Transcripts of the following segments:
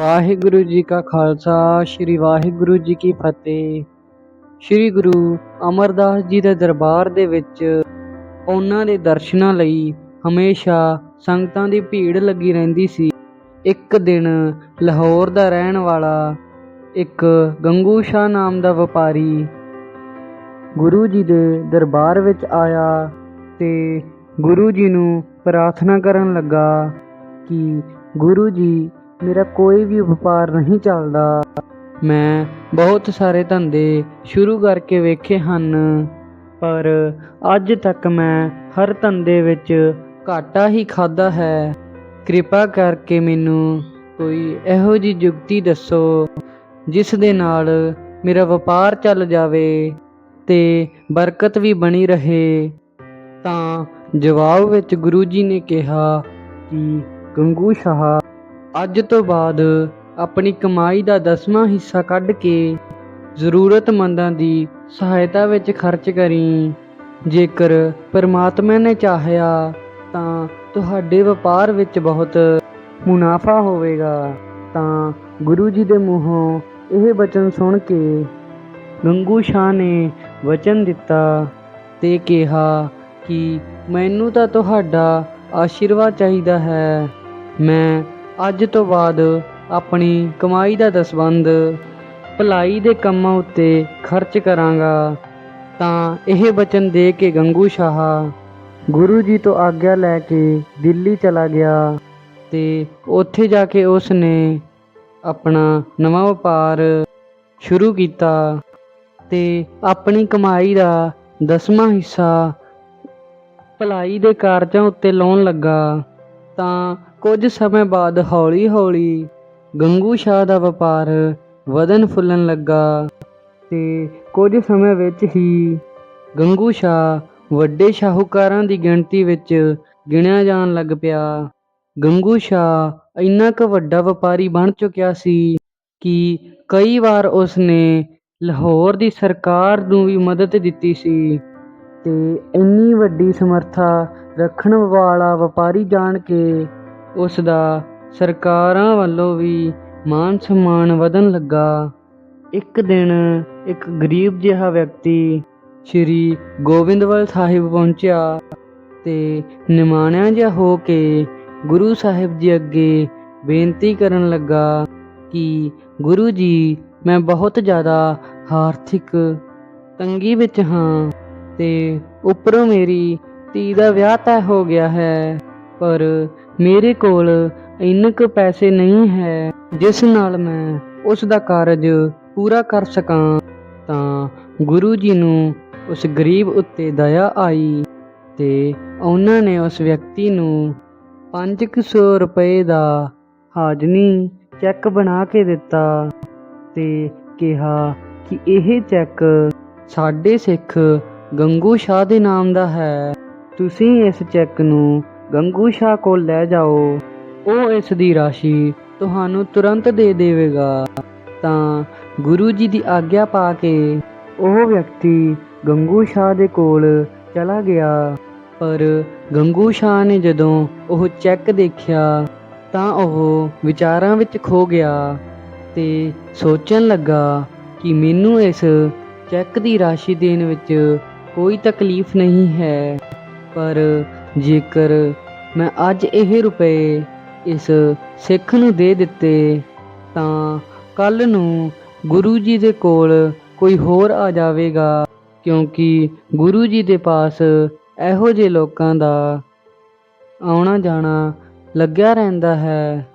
ਵਾਹਿਗੁਰੂ ਜੀ ਕਾ ਖਾਲਸਾ, ਸ੍ਰੀ ਵਾਹਿਗੁਰੂ ਜੀ ਕੀ ਫਤਿਹ। ਸ੍ਰੀ ਗੁਰੂ ਅਮਰਦਾਸ ਜੀ ਦੇ ਦਰਬਾਰ ਦੇ ਵਿੱਚ ਉਹਨਾਂ ਦੇ ਦਰਸ਼ਨਾਂ ਲਈ ਹਮੇਸ਼ਾ ਸੰਗਤਾਂ ਦੀ ਭੀੜ ਲੱਗੀ ਰਹਿੰਦੀ ਸੀ। ਇੱਕ ਦਿਨ ਲਾਹੌਰ ਦਾ ਰਹਿਣ ਵਾਲਾ ਇੱਕ ਗੰਗੂ ਸ਼ਾਹ ਨਾਮ ਦਾ ਵਪਾਰੀ ਗੁਰੂ ਜੀ ਦੇ ਦਰਬਾਰ ਵਿੱਚ ਆਇਆ ਤੇ ਗੁਰੂ ਜੀ ਨੂੰ ਪ੍ਰਾਰਥਨਾ ਕਰਨ ਲੱਗਾ ਕਿ ਗੁਰੂ ਜੀ ਮੇਰਾ ਕੋਈ ਵੀ ਵਪਾਰ ਨਹੀਂ ਚੱਲਦਾ। ਮੈਂ ਬਹੁਤ ਸਾਰੇ ਧੰਦੇ ਸ਼ੁਰੂ ਕਰਕੇ ਵੇਖੇ ਹਨ, ਪਰ ਅੱਜ ਤੱਕ ਮੈਂ ਹਰ ਧੰਦੇ ਵਿੱਚ ਘਾਟਾ ਹੀ ਖਾਦਾ ਹੈ। ਕਿਰਪਾ ਕਰਕੇ ਮੈਨੂੰ ਕੋਈ ਇਹੋ ਜਿਹੀ ਜੁਗਤੀ ਦੱਸੋ, ਜਿਸ ਦੇ ਨਾਲ ਮੇਰਾ ਵਪਾਰ ਚੱਲ ਜਾਵੇ ਤੇ ਬਰਕਤ ਵੀ ਬਣੀ ਰਹੇ। ਤਾਂ ਜਵਾਬ ਵਿੱਚ ਗੁਰੂ ਜੀ ਨੇ ਕਿਹਾ ਕਿ ਗੰਗੂ ਸ਼ਾਹ ਅੱਜ ਤੋਂ ਬਾਅਦ ਆਪਣੀ ਕਮਾਈ ਦਾ ਦਸਵਾਂ ਹਿੱਸਾ ਕੱਢ ਕੇ ਜ਼ਰੂਰਤਮੰਦਾਂ ਦੀ ਸਹਾਇਤਾ ਵਿੱਚ ਖਰਚ ਕਰੀ। ਜੇਕਰ ਪਰਮਾਤਮਾ ਨੇ ਚਾਹਿਆ ਤਾਂ ਤੁਹਾਡੇ ਵਪਾਰ ਵਿੱਚ ਬਹੁਤ ਮੁਨਾਫਾ ਹੋਵੇਗਾ। ਤਾਂ ਗੁਰੂ ਜੀ ਦੇ ਮੂੰਹੋਂ ਇਹ ਬਚਨ ਸੁਣ ਕੇ ਗੰਗੂ ਸ਼ਾਹ ਨੇ ਵਚਨ ਦਿੱਤਾ ਤੇ ਕਿਹਾ ਕਿ ਮੈਨੂੰ ਤਾਂ ਤੁਹਾਡਾ ਆਸ਼ੀਰਵਾਦ ਚਾਹੀਦਾ ਹੈ। ਮੈਂ ਅੱਜ ਤੋਂ ਬਾਅਦ ਆਪਣੀ ਕਮਾਈ ਦਾ ਦਸਵੰਧ ਭਲਾਈ ਦੇ ਕੰਮਾਂ ਉੱਤੇ ਖਰਚ ਕਰਾਂਗਾ, ਤਾਂ ਇਹ ਬਚਨ ਦੇ ਕੇ ਗੰਗੂ ਸ਼ਾਹ ਗੁਰੂ ਜੀ ਤੋਂ ਆਗਿਆ ਲੈ ਕੇ ਦਿੱਲੀ ਚਲਾ ਗਿਆ ਤੇ ਉੱਥੇ ਜਾ ਕੇ ਉਸ ਨੇ ਆਪਣਾ ਨਵਾਂ ਵਪਾਰ ਸ਼ੁਰੂ ਕੀਤਾ ਤੇ ਆਪਣੀ ਕਮਾਈ ਦਾ ਦਸਵਾਂ ਹਿੱਸਾ ਭਲਾਈ ਦੇ ਕਾਰਜਾਂ ਉੱਤੇ ਲਾਉਣ ਲੱਗਾ, ਤਾਂ ਕੁਝ ਸਮੇਂ ਬਾਅਦ ਹੌਲੀ-ਹੌਲੀ ਗੰਗੂ ਸ਼ਾਹ ਦਾ ਵਪਾਰ ਵਧਣ ਫੁੱਲਣ ਲੱਗਾ ਤੇ ਕੁਝ ਸਮੇਂ ਵਿੱਚ ਹੀ ਗੰਗੂ ਸ਼ਾਹ ਵੱਡੇ ਸ਼ਾਹੂਕਾਰਾਂ ਦੀ ਗਿਣਤੀ ਵਿੱਚ ਗਿਣਿਆ ਜਾਣ ਲੱਗ ਪਿਆ। ਗੰਗੂ ਸ਼ਾਹ ਇੰਨਾ ਕੁ ਵੱਡਾ ਵਪਾਰੀ ਬਣ ਚੁੱਕਿਆ ਸੀ ਕਿ ਕਈ ਵਾਰ ਉਸਨੇ ਲਾਹੌਰ ਦੀ ਸਰਕਾਰ ਨੂੰ ਵੀ ਮਦਦ ਦਿੱਤੀ ਸੀ ਤੇ ਇੰਨੀ ਵੱਡੀ ਸਮਰੱਥਾ ਰੱਖਣ ਵਾਲਾ ਵਪਾਰੀ ਜਾਣ ਕੇ ਉਸ ਦਾ ਸਰਕਾਰਾਂ ਵੱਲੋਂ ਵੀ ਮਾਨ ਸਨਮਾਨ ਵਧਣ ਲੱਗਾ। ਇੱਕ ਦਿਨ ਇੱਕ ਗਰੀਬ ਜਿਹਾ ਵਿਅਕਤੀ ਸ਼੍ਰੀ ਗੋਬਿੰਦਵਾਲ ਸਾਹਿਬ ਪਹੁੰਚਿਆ ਤੇ ਨਿਮਾਣਿਆ ਜਿਹਾ ਹੋ ਕੇ ਗੁਰੂ ਸਾਹਿਬ ਜੀ ਅੱਗੇ ਬੇਨਤੀ ਕਰਨ ਲੱਗਾ ਕਿ ਗੁਰੂ ਜੀ, ਮੈਂ ਬਹੁਤ ਜ਼ਿਆਦਾ ਆਰਥਿਕ ਤੰਗੀ ਵਿੱਚ ਹਾਂ ਤੇ ਉੱਪਰੋਂ ਮੇਰੀ ਧੀ ਦਾ ਵਿਆਹ ਤੈਅ ਹੋ ਗਿਆ ਹੈ, ਪਰ ਮੇਰੇ ਕੋਲ ਇੰਨੇ ਕੁ ਪੈਸੇ ਨਹੀਂ ਹੈ, ਜਿਸ ਨਾਲ ਮੈਂ ਉਸ ਦਾ ਕਾਰਜ ਪੂਰਾ ਕਰ ਸਕਾਂ, ਤਾਂ ਗੁਰੂ ਜੀ ਨੂੰ ਉਸ ਗਰੀਬ ਉੱਤੇ ਦਇਆ ਆਈ ਤੇ ਉਹਨਾਂ ਨੇ ਉਸ ਵਿਅਕਤੀ ਨੂੰ 500 ਰੁਪਏ ਦਾ ਹਾਜ਼ਨੀ ਚੈੱਕ ਬਣਾ ਕੇ ਦਿੱਤਾ ਤੇ ਕਿਹਾ ਕਿ ਇਹ ਚੈੱਕ ਸਾਡੇ ਸਿੱਖ ਗੰਗੂ ਸ਼ਾਹ ਦੇ ਨਾਮ ਦਾ ਹੈ। ਤੁਸੀਂ ਇਸ ਚੈੱਕ ਨੂੰ ਗੰਗੂ ਸ਼ਾਹ ਕੋਲ ਲੈ ਜਾਓ। ਉਹ ਇਸ ਦੀ ਰਾਸ਼ੀ ਤੁਹਾਨੂੰ ਤੁਰੰਤ ਦੇ ਦੇਵੇਗਾ। ਤਾਂ ਗੁਰੂ ਜੀ ਦੀ ਆਗਿਆ ਪਾ ਕੇ ਉਹ ਵਿਅਕਤੀ ਗੰਗੂ ਸ਼ਾਹ ਦੇ ਕੋਲ ਚਲਾ ਗਿਆ। ਪਰ ਗੰਗੂ ਸ਼ਾਹ ਨੇ ਜਦੋਂ ਉਹ ਚੈੱਕ ਦੇਖਿਆ, ਤਾਂ ਉਹ ਵਿਚਾਰਾਂ ਵਿੱਚ ਖੋ ਗਿਆ ਤੇ ਸੋਚਣ ਲੱਗਾ ਕਿ ਮੈਨੂੰ ਇਸ ਚੈੱਕ ਦੀ ਰਾਸ਼ੀ ਦੇਣ ਵਿੱਚ ਕੋਈ ਤਕਲੀਫ ਨਹੀਂ ਹੈ। ਪਰ ਜੇਕਰ ਮੈਂ ਅੱਜ ਇਹ ਰੁਪਏ ਇਸ ਸਿੱਖ ਨੂੰ ਦੇ ਦਿੱਤੇ, ਤਾਂ ਕੱਲ ਨੂੰ ਗੁਰੂ ਜੀ ਦੇ ਕੋਲ ਕੋਈ ਹੋਰ ਆ ਜਾਵੇਗਾ, ਕਿਉਂਕਿ ਗੁਰੂ ਜੀ ਦੇ ਪਾਸ ਇਹੋ ਜਿਹੇ ਲੋਕਾਂ ਦਾ ਆਉਣਾ ਜਾਣਾ ਲੱਗਿਆ ਰਹਿੰਦਾ ਹੈ।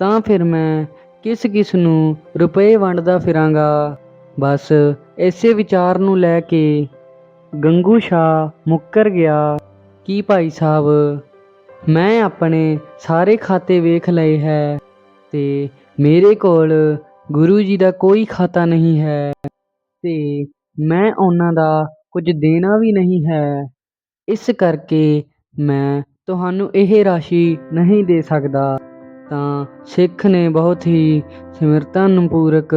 ਤਾਂ ਫਿਰ ਮੈਂ ਕਿਸ ਕਿਸ ਨੂੰ ਰੁਪਏ ਵੰਡਦਾ ਫਿਰਾਂਗਾ? ਬਸ ਇਸੇ ਵਿਚਾਰ ਨੂੰ ਲੈ ਕੇ ਗੰਗੂ ਸ਼ਾਹ ਮੁੱਕਰ ਗਿਆ। ਕਿ ਭਾਈ ਸਾਹਿਬ ਮੈਂ ਆਪਣੇ ਸਾਰੇ ਖਾਤੇ ਵੇਖ ਲਏ ਹੈ ਤੇ ਮੇਰੇ ਕੋਲ ਗੁਰੂ ਜੀ ਦਾ ਕੋਈ ਖਾਤਾ ਨਹੀਂ ਹੈ ਤੇ ਮੈਂ ਉਹਨਾਂ ਦਾ ਕੁਝ ਦੇਣਾ ਵੀ ਨਹੀਂ ਹੈ। ਇਸ ਕਰਕੇ ਮੈਂ ਤੁਹਾਨੂੰ ਇਹ ਰਾਸ਼ੀ ਨਹੀਂ ਦੇ ਸਕਦਾ। ਤਾਂ ਸਿੱਖ ਨੇ ਬਹੁਤ ਹੀ ਸਿਮਰਤਾ ਨੂੰ ਪੂਰਕ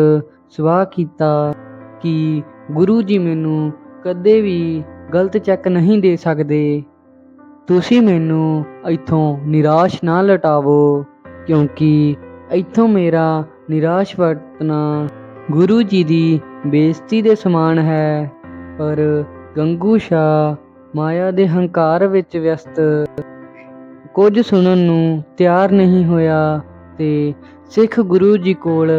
ਸਵਾਹ ਕੀਤਾ ਕਿ ਗੁਰੂ ਜੀ ਮੈਨੂੰ ਕਦੇ ਵੀ ਗਲਤ ਚੈੱਕ ਨਹੀਂ ਦੇ ਸਕਦੇ। ਤੁਸੀਂ ਮੈਨੂੰ ਇੱਥੋਂ ਨਿਰਾਸ਼ ਨਾ ਲਟਾਵੋ, ਕਿਉਂਕਿ ਇੱਥੋਂ ਮੇਰਾ ਨਿਰਾਸ਼ ਵਰਤਣਾ ਗੁਰੂ ਜੀ ਦੀ ਬੇਇੱਜ਼ਤੀ ਦੇ ਸਮਾਨ ਹੈ। ਪਰ ਗੰਗੂ ਸ਼ਾ ਮਾਇਆ ਦੇ ਹੰਕਾਰ ਵਿੱਚ ਵਿਅਸਤ, ਕੁਝ ਸੁਣਨ ਨੂੰ ਤਿਆਰ ਨਹੀਂ ਹੋਇਆ ਤੇ ਸਿੱਖ ਗੁਰੂ ਜੀ ਕੋਲ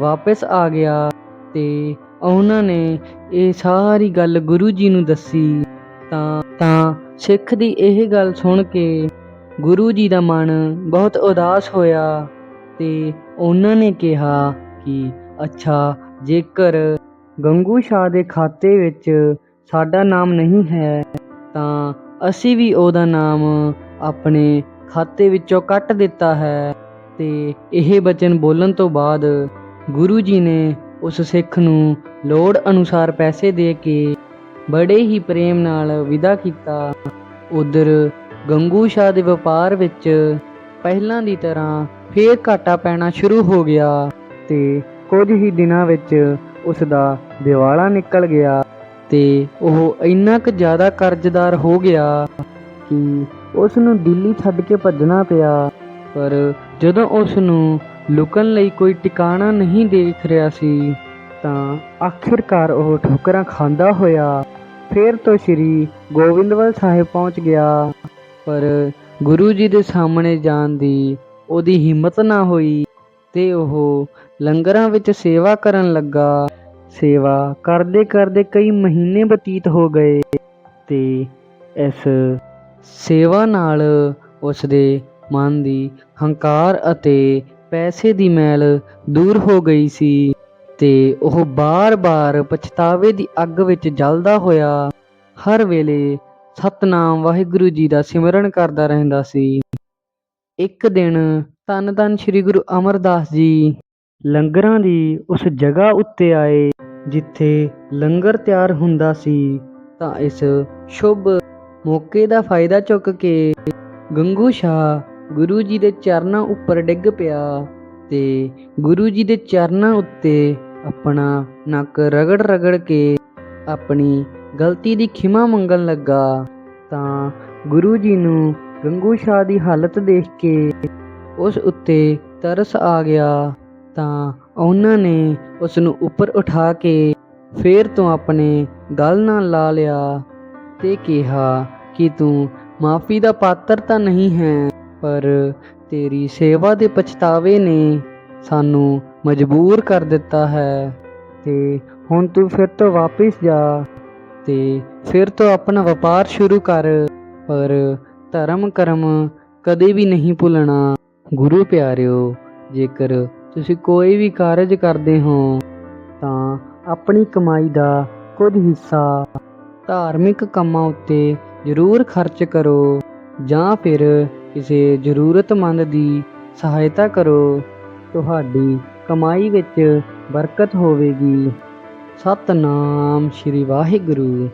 ਵਾਪਸ ਆ ਗਿਆ ਤੇ ਉਹਨਾਂ ਨੇ ਇਹ ਸਾਰੀ ਗੱਲ ਗੁਰੂ ਜੀ ਨੂੰ ਦੱਸੀ। ਸਿੱਖ ਦੀ ਇਹ ਗੱਲ ਸੁਣ ਕੇ ਗੁਰੂ ਜੀ ਦਾ ਮਨ ਬਹੁਤ ਉਦਾਸ ਹੋਇਆ ਤੇ ਉਹਨਾਂ ਨੇ ਕਿਹਾ ਕਿ, ਅੱਛਾ, ਜੇਕਰ ਗੰਗੂ ਸ਼ਾਹ ਦੇ ਖਾਤੇ ਵਿੱਚ ਸਾਡਾ ਨਾਮ ਨਹੀਂ ਹੈ, ਤਾਂ ਅਸੀਂ ਵੀ ਉਹਦਾ ਨਾਮ ਆਪਣੇ ਖਾਤੇ ਵਿੱਚੋਂ ਕੱਟ ਦਿੱਤਾ ਹੈ। ਤੇ ਇਹ ਬਚਨ ਬੋਲਣ ਤੋਂ ਬਾਅਦ ਗੁਰੂ ਜੀ ਨੇ ਉਸ ਸਿੱਖ ਨੂੰ ਲੋੜ ਅਨੁਸਾਰ ਪੈਸੇ ਦੇ ਕੇ ਬੜੇ ਹੀ ਪ੍ਰੇਮ ਨਾਲ ਵਿਦਾ ਕੀਤਾ। ਉਧਰ ਗੰਗੂ ਸ਼ਾਹ ਦੇ ਵਪਾਰ ਵਿੱਚ ਪਹਿਲਾਂ ਦੀ ਤਰ੍ਹਾਂ ਫੇਰ ਘਾਟਾ ਪੈਣਾ ਸ਼ੁਰੂ ਹੋ ਗਿਆ ਤੇ ਕੁਝ ਹੀ ਦਿਨਾਂ ਵਿੱਚ ਉਸ ਦਾ ਦਿਵਾਲਾ ਨਿਕਲ ਗਿਆ ਤੇ ਉਹ ਇੰਨਾ ਕੁ ਜ਼ਿਆਦਾ ਕਰਜ਼ਦਾਰ ਹੋ ਗਿਆ ਕਿ ਉਸ ਨੂੰ ਦਿੱਲੀ ਛੱਡ ਕੇ ਭੱਜਣਾ ਪਿਆ। ਪਰ ਜਦੋਂ ਉਸ ਨੂੰ ਲੁਕਣ ਲਈ ਕੋਈ ਟਿਕਾਣਾ ਨਹੀਂ ਦੇਖ ਰਿਹਾ ਸੀ ਤਾਂ ਆਖਿਰਕਾਰ ਉਹ ਠੋਕਰਾਂ ਖਾਂਦਾ ਹੋਇਆ ਫੇਰ ਤੋਂ ਸ੍ਰੀ ਗੋਬਿੰਦਵਾਲ ਸਾਹਿਬ ਪਹੁੰਚ ਗਿਆ। ਪਰ ਗੁਰੂ ਜੀ ਦੇ ਸਾਹਮਣੇ ਜਾਣ ਦੀ ਉਹਦੀ ਹਿੰਮਤ ਨਾ ਹੋਈ ਤੇ ਉਹ ਲੰਗਰਾਂ ਵਿੱਚ ਸੇਵਾ ਕਰਨ ਲੱਗਾ। ਸੇਵਾ ਕਰਦੇ ਕਰਦੇ ਕਈ ਮਹੀਨੇ ਬਤੀਤ ਹੋ ਗਏ ਤੇ ਇਸ ਸੇਵਾ ਨਾਲ ਉਸ ਦੇ ਮਨ ਦੀ ਹੰਕਾਰ ਅਤੇ ਪੈਸੇ ਦੀ ਮੈਲ ਦੂਰ ਹੋ ਗਈ ਸੀ। ਤੇ ਉਹ ਬਾਰ-ਬਾਰ ਪਛਤਾਵੇ ਦੀ ਅੱਗ ਵਿੱਚ ਜਲਦਾ ਹੋਇਆ, ਹਰ ਵੇਲੇ ਸਤਨਾਮ ਵਾਹਿਗੁਰੂ ਜੀ ਦਾ ਸਿਮਰਨ ਕਰਦਾ ਰਹਿੰਦਾ ਸੀ। ਇੱਕ ਦਿਨ ਧੰਨ ਧੰਨ ਸ੍ਰੀ ਗੁਰੂ ਅਮਰਦਾਸ ਜੀ ਲੰਗਰਾਂ ਦੀ ਉਸ ਜਗ੍ਹਾ ਉੱਤੇ ਆਏ, ਜਿੱਥੇ ਲੰਗਰ ਤਿਆਰ ਹੁੰਦਾ ਸੀ, ਤਾਂ ਇਸ ਸ਼ੁਭ ਮੌਕੇ ਦਾ ਫਾਇਦਾ ਚੁੱਕ ਕੇ ਗੰਗੂ ਸ਼ਾਹ ਗੁਰੂ ਜੀ ਦੇ ਚਰਨਾਂ ਉੱਪਰ ਡਿੱਗ ਪਿਆ ਤੇ ਗੁਰੂ ਜੀ ਦੇ ਚਰਨਾਂ ਉੱਤੇ ਆਪਣਾ ਨੱਕ ਰਗੜ ਰਗੜ ਕੇ ਆਪਣੀ ਗਲਤੀ ਦੀ ਖਿਮਾ ਮੰਗਣ ਲੱਗਾ, ਤਾਂ ਗੁਰੂ ਜੀ ਨੂੰ ਗੰਗੂ ਸ਼ਾਹ ਦੀ ਹਾਲਤ ਦੇਖ ਕੇ ਉਸ ਉੱਤੇ ਤਰਸ ਆ ਗਿਆ, ਤਾਂ ਉਹਨਾਂ ਨੇ ਉਸ ਨੂੰ ਉੱਪਰ ਉਠਾ ਕੇ ਫੇਰ ਤੋਂ ਆਪਣੇ ਗਲ ਨਾਲ ਲਾ ਲਿਆ ਤੇ ਕਿਹਾ ਕਿ ਤੂੰ ਮਾਫੀ ਦਾ ਪਾਤਰ ਤਾਂ ਨਹੀਂ ਹੈ, ਪਰ ਤੇਰੀ ਸੇਵਾ ਦੇ ਪਛਤਾਵੇ ਨੇ ਸਾਨੂੰ ਮਜਬੂਰ ਕਰ ਦਿੱਤਾ ਹੈ ਤੇ ਹੁਣ ਤੂੰ ਫਿਰ ਤੋਂ ਵਾਪਸ ਜਾ ਤੇ ਫਿਰ ਤੋਂ ਆਪਣਾ ਵਪਾਰ ਸ਼ੁਰੂ ਕਰ। ਪਰ ਧਰਮ ਕਰਮ ਕਦੇ ਵੀ ਨਹੀਂ ਭੁੱਲਣਾ। ਗੁਰੂ ਪਿਆਰਿਓ, ਜੇਕਰ ਤੁਸੀਂ ਕੋਈ ਵੀ ਕਾਰਜ ਕਰਦੇ ਹੋ, ਤਾਂ ਆਪਣੀ ਕਮਾਈ ਦਾ ਕੁਝ ਹਿੱਸਾ ਧਾਰਮਿਕ ਕੰਮਾਂ ਉੱਤੇ ਜ਼ਰੂਰ ਖਰਚ ਕਰੋ ਜਾਂ ਫਿਰ ਕਿਸੇ ਜ਼ਰੂਰਤਮੰਦ ਦੀ ਸਹਾਇਤਾ ਕਰੋ। ਤੁਹਾਡੀ ਕਮਾਈ ਵਿੱਚ ਬਰਕਤ ਹੋਵੇਗੀ। ਸਤਨਾਮ ਸ਼੍ਰੀ ਵਾਹਿਗੁਰੂ।